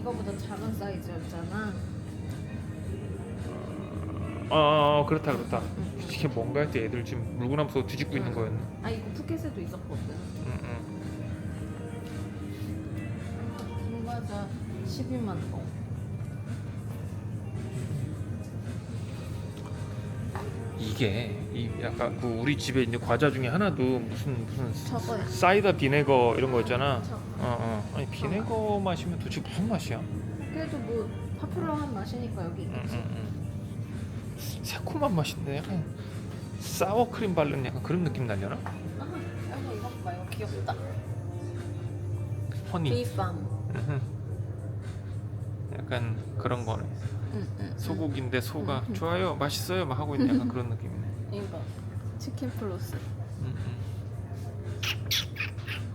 이거보다 작은 사이즈였잖아. 아 그렇다 그렇다 이게 뭔가 했더니 애들 지금 물구나무서 뒤집고 있는 응. 거였네 아 이거 푸켓에도 있었거든. 응, 응. 김과자 12만 동. 이게 이 약간 그 우리 집에 있는 과자 중에 하나도 무슨 무슨 저거야. 사이다 비네거 이런 거 있잖아 저거. 어 어 아니 비네거 마시면 도대체 무슨 맛이야 그래도 뭐 파퓰러한 맛이니까 여기 응, 있겠지. 응, 응. 새콤한 맛인데 약간 사워 크림 바른 약간 그런 느낌 나려나? 아, 이거 이거 봐 이거 귀엽다. 허니 비팜. 약간 그런 거네 응, 응. 소고기인데 소가 음. 좋아요 맛있어요 막 하고 있는 약간 그런 이거 치킨 플러스. 음, 음.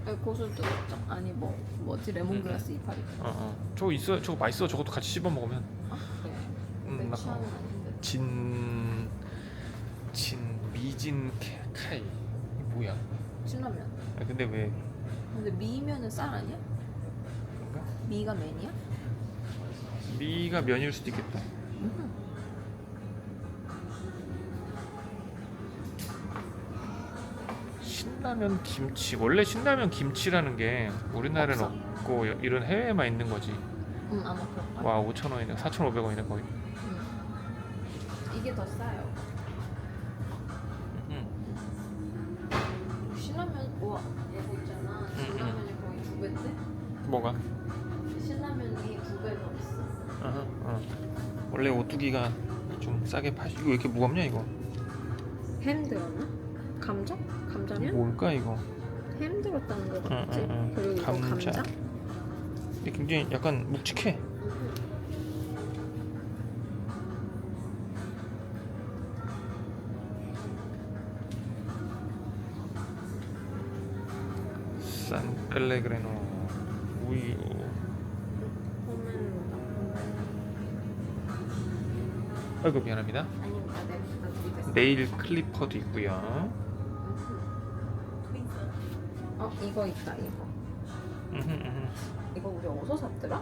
여기 고수도 있죠. 아니 뭐 뭐지 레몬그라스 이파리. 어, 어. 저거 있어 저거 맛있어 저것도 같이 씹어 먹으면 아 그래. 음, 내막 취향은 아닌데. 진... 진... 미진 캐- 카이 이게 뭐야? 신라면. 아, 근데 왜 근데 미면은 쌀 아니야? 그런가? 미가 맨이야? 미가 면일 수도 있겠다 음. 신라면 김치 원래 신라면 김치라는 게 우리나라에는 없어. 없고 이런 해외에만 있는 거지 응 아마 그럴 거야. 와 5,000원이네 4,500원이네 거의 응. 이게 더 싸요. 음. 신라면 와 이거 있잖아. 응, 신라면이 거의 두 배인데 뭐가? 신라면이 두 배 더 비싸. 어. 원래 오뚜기가 좀 싸게 파시 이거 왜 이렇게 무겁냐 이거 햄 들었나? 감자? 감자면? 뭘까 이거 햄 들었다는 거 같지? 응, 응, 응. 그리고 이거 감자. 감자? 이게 굉장히 약간 묵직해 산 펠레그레노 우유 포멜로다. 아이고 미안합니다 아닙니다. 네, 클리퍼도 있고요 어 이거 있다 이거. 이거 우리 어디서 샀더라?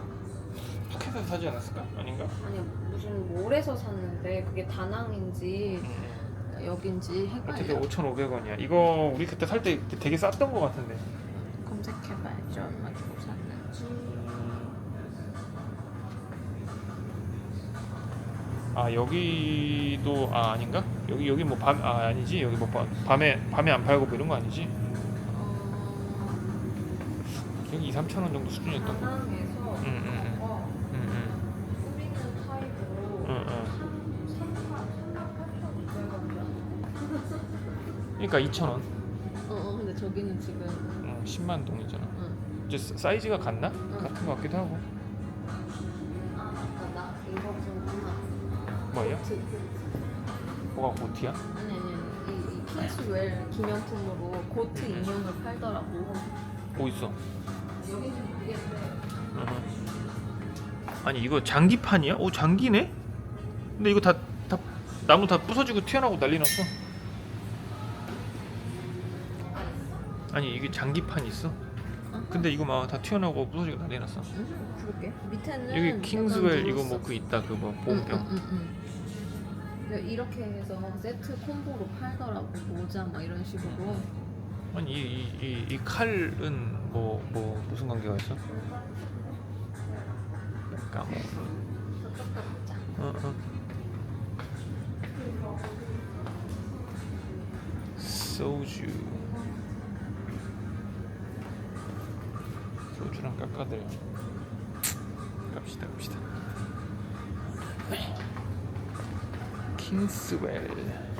푸켓에서 사지 않았을까? 아닌가? 아니 무슨 몰에서 샀는데 그게 다낭인지 음. 여긴지 어쨌든 헷갈려. 5,500원이야 이거 우리 그때 살 때 되게 쌌던 거 같은데 검색해봐야죠. 얼마 주고 샀는지. 아 여기도 아 아닌가? 여기 여기 뭐 밤 아 아니지 여기 뭐 밤, 밤에 밤에 안 팔고 뭐 이런 거 아니지? 어, 여기 2, 3천 원 정도 수준이었던 거. 응, 응, 응. 어, 응, 응, 뿌리는 타입으로 응, 응. 3파 3파 8,600원. 그러니까 2천 원. 어, 어, 근데 저기는 지금 응, 10만 동이잖아. 응. 이제 사- 사이즈가 같나? 같은 거 같기도 하고. 아나 이거 좀 하나 뭐예요? 코트. 뭐가 고티야? 아니 아니 아니 이, 이 킹스웰 기념품으로 고트 인형을 팔더라고 뭐 있어? 아니 이거 장기판이야? 오 장기네? 근데 이거 다, 다 나무 다 부서지고 튀어나오고 난리 났어. 아니 이게 장기판 있어? 근데 이거 막 다 튀어나오고 부서지고 난리 났어. 응, 그럴게 밑에는 여기 킹스웰 이거. 뭐 그 있다 그거 응, 보온병. 응, 응, 응. 근데 이렇게 해서 세트 콤보로 팔더라고 모자 막 이런 식으로 아니 이이 이 칼은 뭐 뭐 무슨 관계가 있어? 까먹. 어 어. 소주. 소주랑 깎아드려. 갑시다 갑시다. 킹스웰.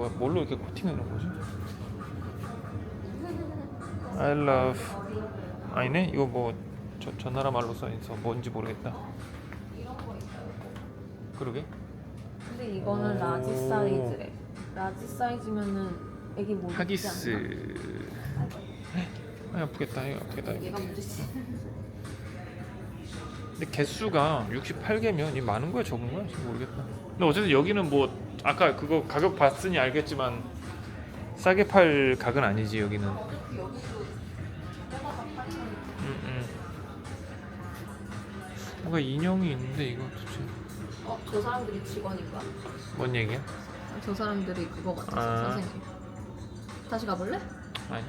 음, 이거 뭘로 이렇게 코팅해 놓은 거지? I love. 아니네 이거 뭐 저, 저 나라 말로 써 있어 뭔지 모르겠다. 그러게. 근데 이거는 오. 라지 사이즈래 라지 사이즈면은 애기 못 입지 하기스. 않나? 아 아프겠다 이거 아프겠다. 얘가 문제지 근데 개수가 68개면 이 많은 거야 적은 거야? 모르겠다. 근데 어쨌든 여기는 뭐 아까 그거 가격 봤으니 알겠지만 싸게 팔 각은 아니지 여기는. 음, 음. 뭔가 인형이 있는데 이거 도대체 어, 저 사람들이 직원인가? 뭔 얘기야? 저 사람들이 그거 같아 아. 선생님. 다시 가볼래? 아니.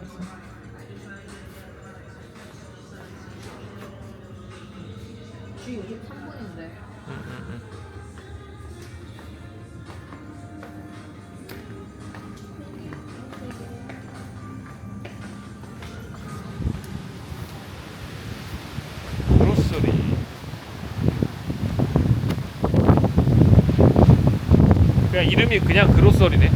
됐어. 10시 3분인데... 응, 응, 응. 그냥 이름이 그냥 그로소리네